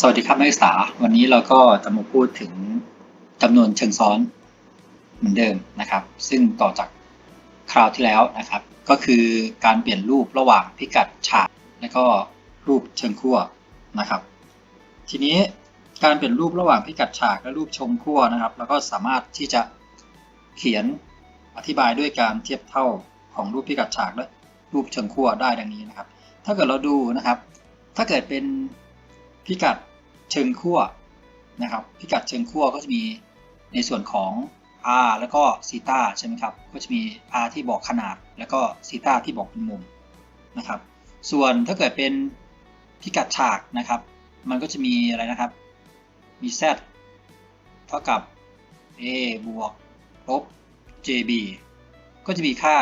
สวัสดีครับนักศึกษา วันนี้เราก็จะมาพูดถึงจำนวนเชิงซ้อนเหมือนเดิมนะครับ ซึ่งต่อจากคราวที่แล้วนะครับ ก็คือการเปลี่ยนรูประหว่างพิกัดฉากและก็รูปเชิงขั้วนะครับ ทีนี้การเปลี่ยนรูประหว่างพิกัดฉากและรูปเชงขั้วนะครับเราก็สามารถที่จะเขียนอธิบายด้วยการเทียบเท่าของรูปพิกัดฉากและรูปเชิงขั้วได้ดังนี้นะครับ ถ้าเกิดเราดูนะครับ ถ้าเกิดเป็นพิกัด เชิงขั้วนะครับ พิกัดเชิงขั้วก็จะมีในส่วนของ r แล้วก็ซีตาใช่ไหมครับ ก็จะมี r ที่บอกขนาด แล้วก็ซีตาที่บอกเป็นมุมนะครับ ส่วนถ้าเกิดเป็นพิกัดฉากนะครับ มันก็จะมีอะไรนะครับ มี z เท่ากับ a บวกลบ jb ก็จะมีค่า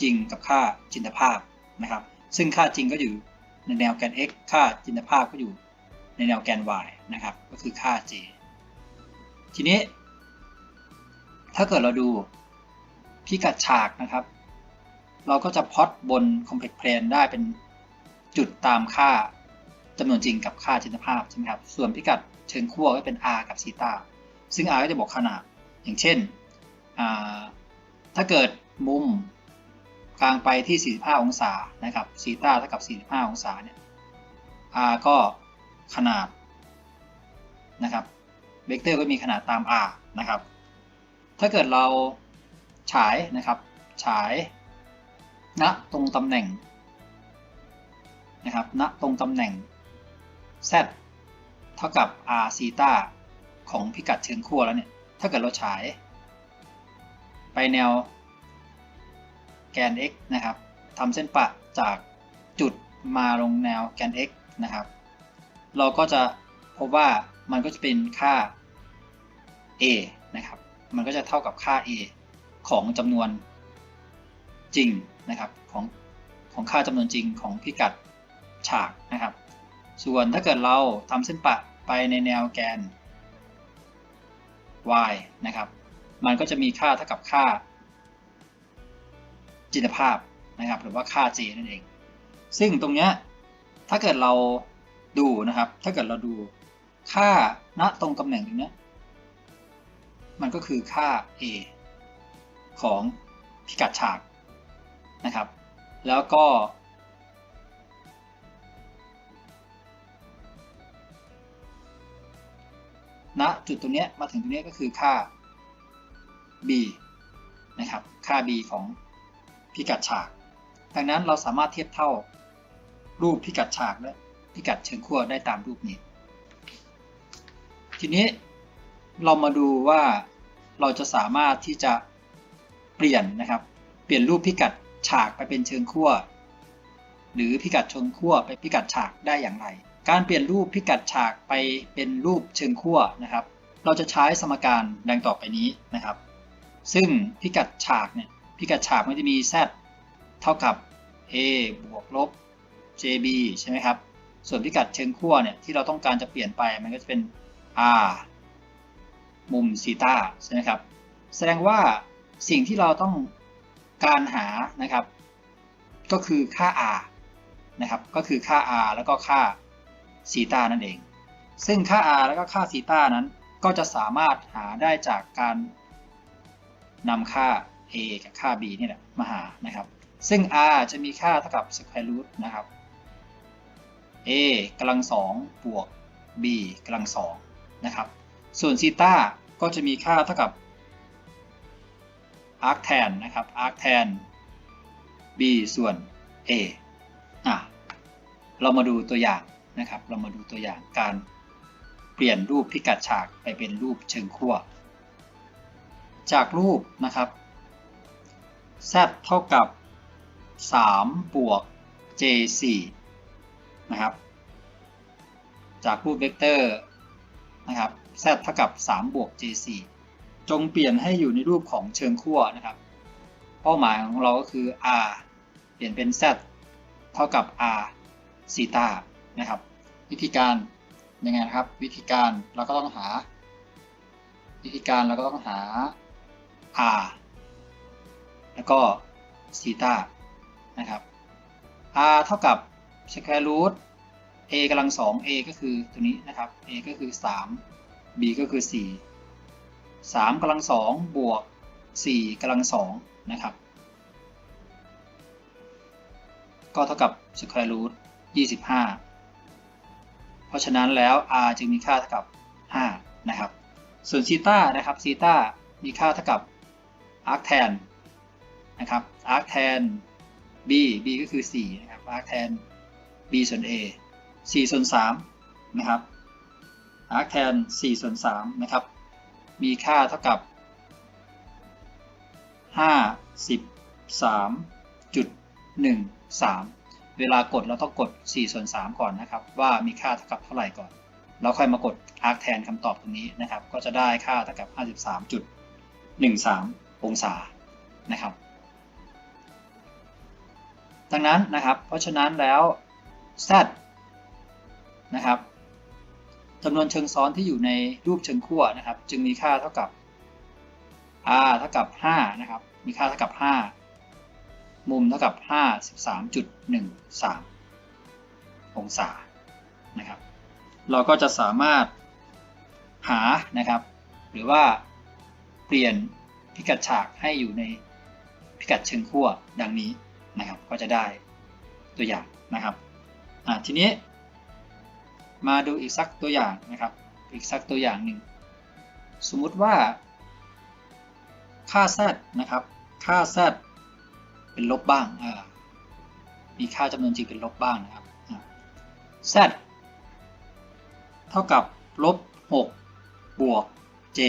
จริงกับค่าจินตภาพนะครับ ซึ่งค่าจริงก็อยู่ในแนวแกน x ค่าจินตภาพก็อยู่ ในแนวแกน y นะครับ ก็คือค่า j ทีนี้ ถ้าเกิดเราดูพิกัดฉากนะครับ เราก็จะพอตบน complex plane ได้เป็นจุดตามค่าจำนวนจริงกับค่าจินตภาพใช่ไหมครับ ส่วนพิกัดเชิงขั้วก็เป็น r กับซีตาซึ่ง r ก็จะบอกขนาด อย่างเช่น ถ้าเกิดมุมกลางไปที่ 45 องศานะครับซีตาเท่ากับ 45 องศาเนี่ย r ก็ ขนาดนะครับเวกเตอร์ก็มีขนาดตาม r นะครับ ถ้าเกิดเราฉายนะครับฉายณตรงตำแหน่งนะครับณตรงตำแหน่ง z เท่ากับ r ซีตาของพิกัดเชิงขั้วแล้วเนี่ย ถ้าเกิดเราฉาย ไปแนวแกน x นะครับทำเส้นปะจากจุดมาลงแนวแกน x นะครับ เราก็จะพบว่ามันก็จะเป็นค่า a นะครับ มันก็จะเท่ากับค่า a ของจำนวนจริงนะครับของของค่าจำนวนจริงของพิกัดฉากนะครับ ส่วนถ้าเกิดเราทำเส้นปะไปในแนวแกน y นะครับ มันก็จะมีค่าเท่ากับค่า จินตภาพนะครับ หรือว่าค่า j นั่นเอง ซึ่งตรงเนี้ยถ้าเกิดเรา ดูนะครับ ถ้าเกิดเราดูค่าณตรงตำแหน่งตรงนี้มันก็คือค่า a ของพิกัดฉากนะครับ แล้วก็ ณจุดตรงนี้มาถึงตรงนี้ก็คือค่า b นะครับ ค่า b ของพิกัดฉาก ดังนั้นเราสามารถเทียบเท่ารูปพิกัดฉากและ พิกัดเชิงขั้วได้ตามรูปนี้ ทีนี้เรามาดูว่าเราจะสามารถที่จะเปลี่ยนนะครับ เปลี่ยนรูปพิกัดฉากไปเป็นเชิงขั้วหรือพิกัดเชิงขั้วไปพิกัดฉากได้อย่างไร การเปลี่ยนรูปพิกัดฉากไปเป็นรูปเชิงขั้วนะครับ เราจะใช้สมการดังต่อไปนี้นะครับ ซึ่งพิกัดฉากเนี่ยพิกัดฉากมันจะมี z เท่ากับ a บวกลบ jb ใช่ไหมครับ ส่วนพิกัดเชิงขั้วเนี่ยที่เราต้องการจะเปลี่ยนไปมันก็จะเป็น r มุมซีตาใช่ไหมครับ แสดงว่าสิ่งที่เราต้องการหานะครับ ก็คือค่า r นะครับ ก็คือค่า r แล้วก็ค่าซีตานั่นเอง ซึ่งค่า r แล้วก็ค่าซีตานั้น ก็จะสามารถหาได้จากการนำค่า a กับค่า b นี่แหละมาหานะครับ ซึ่ง r จะมีค่าเท่ากับ square root นะครับ a กำลังสองบวก b กำลังสองนะครับ ส่วนซีตาก็จะมีค่าเท่ากับ arc tan นะครับ arc tan b ส่วน a อะเรามาดูตัวอย่างนะครับ เรามาดูตัวอย่างการเปลี่ยนรูปพิกัดฉากไปเป็นรูปเชิงขั้วจากรูปนะครับ z เท่ากับ 3 บวก j 4 นะครับ จากรูปเวกเตอร์นะครับ z เท่ากับ 3 บวก j 4 จงเปลี่ยนให้อยู่ในรูปของเชิงขั้วนะครับ เป้าหมายของเราก็คือ r เปลี่ยนเป็น z เท่ากับ r ซีตานะครับ วิธีการยังไงนะครับ วิธีการเราก็ต้องหา วิธีการเราก็ต้องหา r แล้วก็ซีตานะครับ r เท่ากับ square root a กำลังสอง a ก็คือตัวนี้นะครับ a ก็คือสาม b ก็คือสี่สามกำลังสองบวกสี่กำลังสองนะครับ ก็เท่ากับ square root 25 เพราะฉะนั้นแล้ว r จึงมีค่าเท่ากับ 5 นะครับ ส่วนซีตานะครับซีตามีค่าเท่ากับ arctan นะครับ arctan b b ก็คือ 4 นะครับ arctan b ส่วน a 4ส่วน3นะครับ arctan 4ส่วน3นะครับ มีค่าเท่ากับ 53.13 เวลากดเราต้องกด 4 ส่วน 3 ก่อนนะครับ ว่ามีค่าเท่ากับเท่าไหร่ก่อน แล้วค่อยมากด arc แทนคำตอบตรงนี้นะครับ ก็จะได้ค่าเท่ากับ 53.13 องศานะครับ ดังนั้นนะครับ เพราะฉะนั้นแล้ว z นะครับจำนวนเชิงซ้อนที่อยู่ในรูปเชิงขั้วนะครับ จึงมีค่าเท่ากับ r เท่ากับ 5 นะครับ มีค่าเท่ากับ 5 มุมเท่ากับ 53.13 องศานะครับ เราก็จะสามารถหานะครับ หรือว่าเปลี่ยนพิกัดฉากให้อยู่ในพิกัดเชิงขั้วดังนี้นะครับ ก็จะได้ตัวอย่างนะครับทีนี้ มาดูอีกสักตัวอย่างนะครับ อีกสักตัวอย่างหนึ่ง สมมุติว่า ค่า z นะครับ ค่า z เป็นลบบ้างมีค่าจำนวนจริงเป็นลบบ้างนะครับ z เท่ากับลบ6บวก j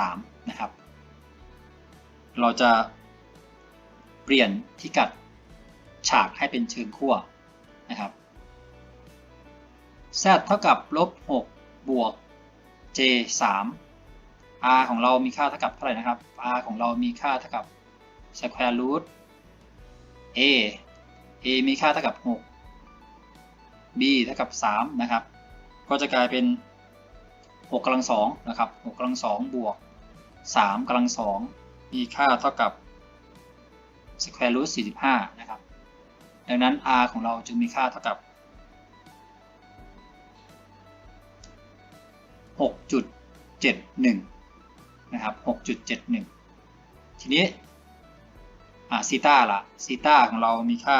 3นะครับ เราจะเปลี่ยนพิกัดฉากให้เป็นเชิงขั้วนะครับ z เท่ากับลบ6บวก j 3 r ของเรามีค่าเท่ากับเท่าไหร่นะครับ r ของเรามีค่าเท่ากับ square root a a มีค่าเท่ากับ 6 b เท่ากับ 3 นะครับ ก็จะกลายเป็น 6กำลัง2นะครับ6กำลัง2บวก 3กำลัง2มีค่าเท่ากับ square root 45 นะครับ ดังนั้น r ของเราจึงมีค่าเท่ากับ 6.71 นะครับ 6.71 ทีนี้อ่าซีตาละซีตาของเรามีค่า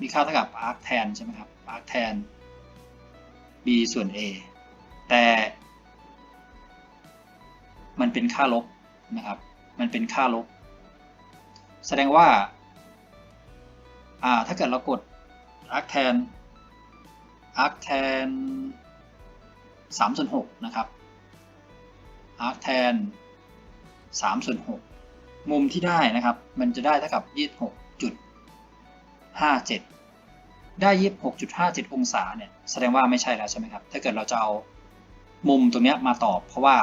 มีค่าเท่ากับ arc tan ใช่ไหมครับ arc tan b ส่วน a แต่ มันเป็นค่าลบนะครับ มันเป็นค่าลบ แสดงว่าอ่าถ้าเกิดเรากด arc tan arc tan 3ส่วน6นะครับ arc tan 3ส่วน6มุมที่ได้นะครับ มันจะได้เท่ากับ 26.57 ได้ 26.57 องศาเนี่ยแสดงว่าไม่ใช่แล้วใช่ไหมครับ ถ้าเกิดเราจะเอามุมตรงนี้มาตอบ เพราะว่า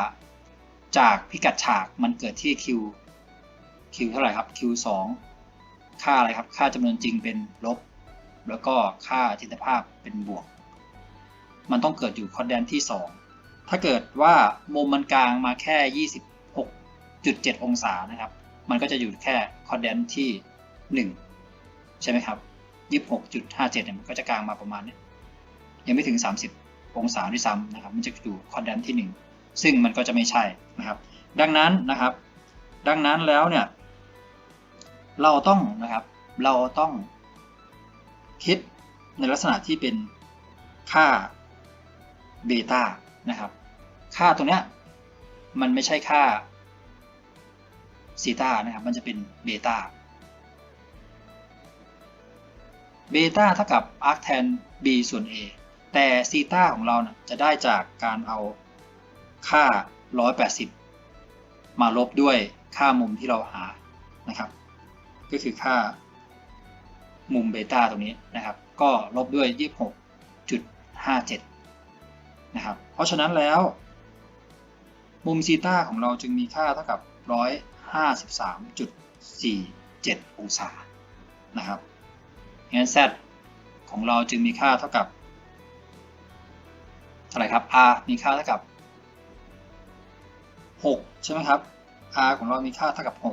จากพิกัดฉากมันเกิดที่ q q เท่าไหร่ครับ q 2ค่าอะไรครับ ค่าจำนวนจริงเป็นลบ แล้วก็ค่าจินตภาพเป็นบวก มันต้องเกิดอยู่คอร์ดแดนที่ 2 ถ้าเกิดว่ามุมมันกลางมาแค่ 26.7 องศานะครับ มันก็จะอยู่แค่คอร์ดแดนที่ 1 ใช่ไหมครับ 26.57เนี่ยมันก็จะกลางมาประมาณนี้ยังไม่ถึง 30 องศาด้วยซ้ำนะครับ มันจะอยู่คอร์ดแดนที่ 1 ซึ่งมันก็จะไม่ใช่นะครับ ดังนั้นนะครับ ดังนั้นแล้วเนี่ย เราต้องนะครับ เราต้องคิดในลักษณะที่เป็นค่า เบต้านะครับ ค่าตรงเนี้ยมันไม่ใช่ค่าซีตานะครับ มันจะเป็นเบต้าเบต้าเท่ากับ arctan b ส่วน a แต่ซีตาของเรานะจะได้จากการเอาค่า 180 มาลบด้วยค่ามุมที่เราหานะครับ ก็คือค่ามุมเบต้าตรงนี้นะครับ ก็ลบด้วย 26.57 นะครับ เพราะฉะนั้นแล้ว มุมซีตาของเราจึงมีค่าเท่ากับ 153.47 องศานะครับงั้น z ของเราจึงมีค่าเท่ากับเท่าไหร่ครับ r มีค่าเท่ากับ 6 ใช่ไหมครับ r ของเรามีค่าเท่ากับ6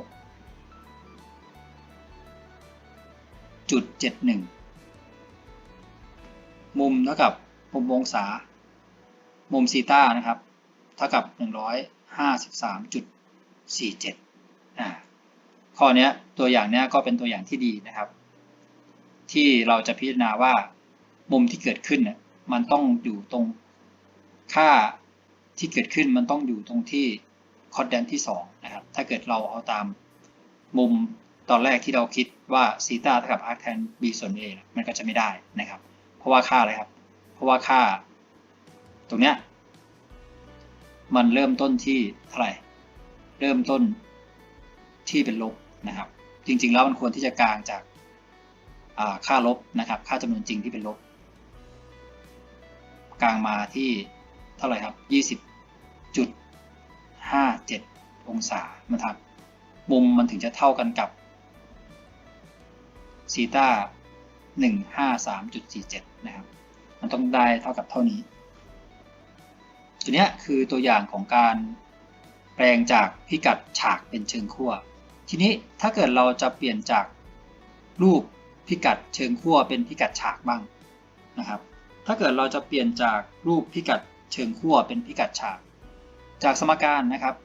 จุด71 มุมเท่ากับมุมองศา มุมซีตานะครับ เท่ากับ 153.47อ่าข้อนี้ตัวอย่างนี้ก็เป็นตัวอย่างที่ดีนะครับ ที่เราจะพิจารณาว่ามุมที่เกิดขึ้นเนี่ยมันต้องอยู่ตรงค่าที่เกิดขึ้นมันต้องอยู่ตรงที่คอดแดนที่2นะครับถ้าเกิดเราเอาตามมุมตอนแรกที่เราคิดว่าซีตาเท่ากับอาร์คแทน b ส่วน a มันก็จะไม่ได้นะครับ เพราะว่าค่าอะไรครับ เพราะว่าค่า ตรงเนี้ยมันเริ่มต้นที่เท่าไหร่ เริ่มต้นที่เป็นลบนะครับ จริง ๆ แล้วมันควรที่จะกลางจากค่าลบนะครับ ค่าจำนวนจริงที่เป็นลบ กลางมาที่เท่าไหร่ครับ 20.57 องศานะครับมุมมันถึงจะเท่ากันกับซีตา153.47 นะครับ มันต้องได้เท่ากับเท่านี้ ตัวนี้คือตัวอย่างของการแปลงจากพิกัดฉากเป็นเชิงขั้ว ทีนี้ถ้าเกิดเราจะเปลี่ยนจากรูปพิกัดเชิงขั้วเป็นพิกัดฉากบ้างนะครับ ถ้าเกิดเราจะเปลี่ยนจากรูปพิกัดเชิงขั้วเป็นพิกัดฉาก จากสมการนะครับ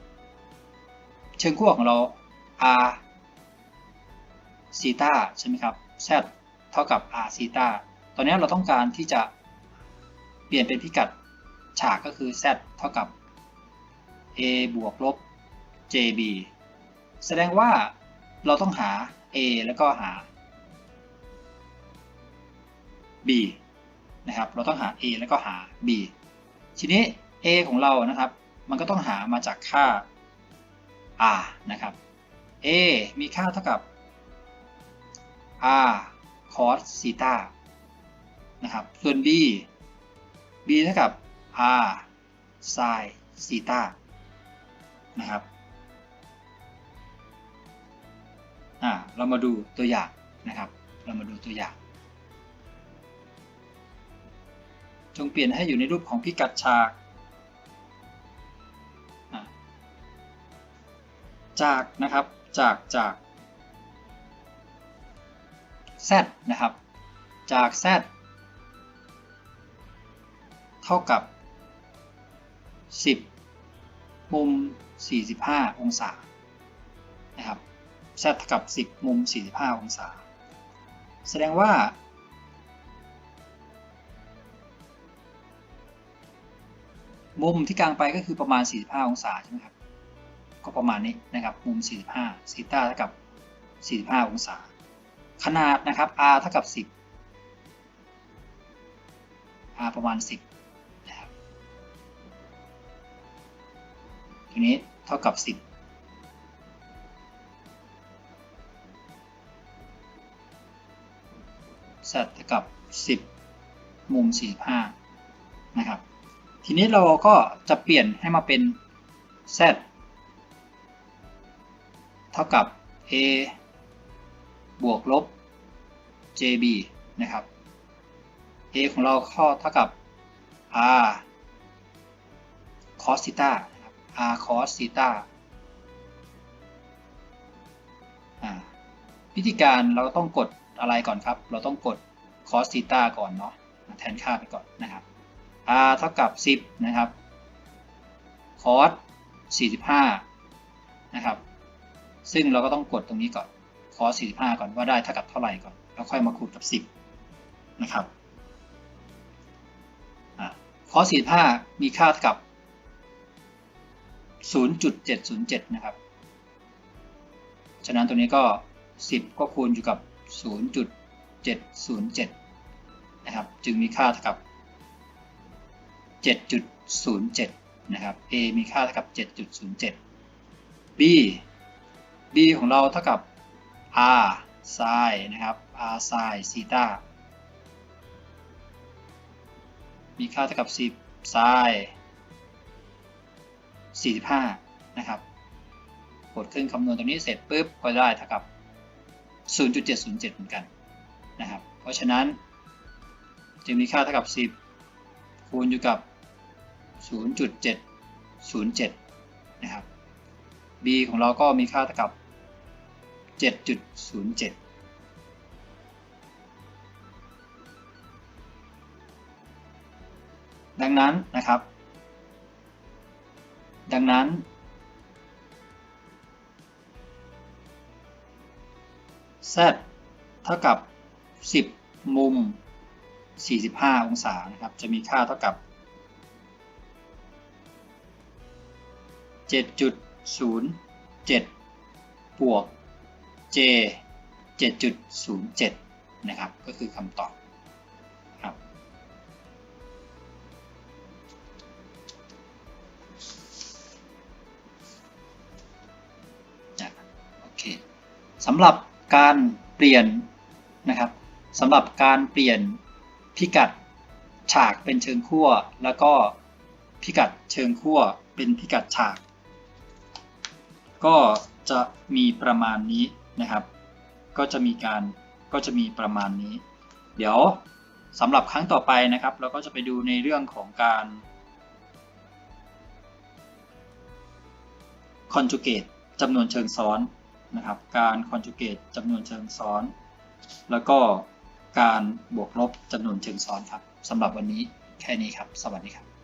เชิงขั้วของเรา r ซีตาใช่ไหมครับ z เท่ากับ r ซีตาตอนนี้เราต้องการที่จะเปลี่ยนเป็นพิกัด ฉากก็คือ z เท่ากับ a บวกลบ jb แสดงว่าเราต้องหา a แล้วก็หา b นะครับ เราต้องหา a แล้วก็หา b ทีนี้ a ของเรานะครับ มันก็ต้องหามาจากค่า r นะครับ a มีค่าเท่ากับ r cos ซีตานะครับ ส่วน b b เท่ากับ r sin ซีตานะครับอ่าเรามาดูตัวอย่างนะครับ เรามาดูตัวอย่าง จงเปลี่ยนให้อยู่ในรูปของพิกัดฉากจากนะครับจากจาก z นะครับ จาก z เท่ากับ 10 มุม 45 องศานะครับ z เท่ากับ 10 มุม 45 องศา แสดงว่า มุมที่กลางไปก็คือประมาณ 45 องศาใช่ไหมครับ ก็ประมาณนี้นะครับ มุม 45ซีตาเท่ากับ 45 องศา ขนาดนะครับ r เท่ากับ 10 r ประมาณ 10ีนี้เท่ากับ 10 z เท่ากับ 10 มุม 45 นะครับ ทีนี้เราก็จะเปลี่ยนให้มาเป็น z เท่ากับ a บวกลบ jb นะครับ a ของเราข้อเท่ากับ r cos theta ะครับ r cos theta วิธีการเราต้องกดอะไรก่อนครับ เราต้องกด cos theta ก่อนเนาะแทนค่าไปก่อนนะครับ r เท่ากับ 10 นะครับ cos 45 นะครับ ซึ่งเราก็ต้องกดตรงนี้ก่อน cos 45 ก่อนว่าได้เท่ากับเท่าไหร่ก่อน แล้วค่อยมาคูณกับ 10 นะครับ cos 45 มีค่าเท่ากับ 0.707 นะครับ ฉะนั้นตัวนี้ก็ 10 ก็คูณอยู่กับ 0.707 นะครับ จึงมีค่าเท่ากับ 7.07 นะครับ a มีค่าเท่ากับ 7.07 b b ของเราเท่ากับ r sin นะครับ r sin ซีตามีค่าเท่ากับ 10 sin 45 นะครับ กดเครื่องคำนวณตรงนี้เสร็จปุ๊บก็ได้เท่ากับ 0.707 เหมือนกันนะครับ เพราะฉะนั้นจึงมีค่าเท่ากับ 10 คูณอยู่กับ 0.707 นะครับ b ของเราก็มีค่าเท่ากับ 7.07ดังนั้นนะครับ ดังนั้น z เท่ากับ 10 มุม 45 องศานะครับ จะมีค่าเท่ากับ 7.07 บวก j 7.07 นะครับ ก็คือคำตอบ สำหรับการเปลี่ยนนะครับสำหรับการเปลี่ยนพิกัดฉากเป็นเชิงขั้ว แล้วก็พิกัดเชิงขั้วเป็นพิกัดฉาก ก็จะมีประมาณนี้นะครับ ก็จะมีการก็จะมีประมาณนี้ เดี๋ยวสำหรับครั้งต่อไปนะครับ เราก็จะไปดูในเรื่องของการ conjugate จำนวนเชิงซ้อน นะครับ การคอนจูเกตจำนวนเชิงซ้อน แล้วก็การบวกลบจำนวนเชิงซ้อนครับสำหรับวันนี้แค่นี้ครับ สวัสดีครับ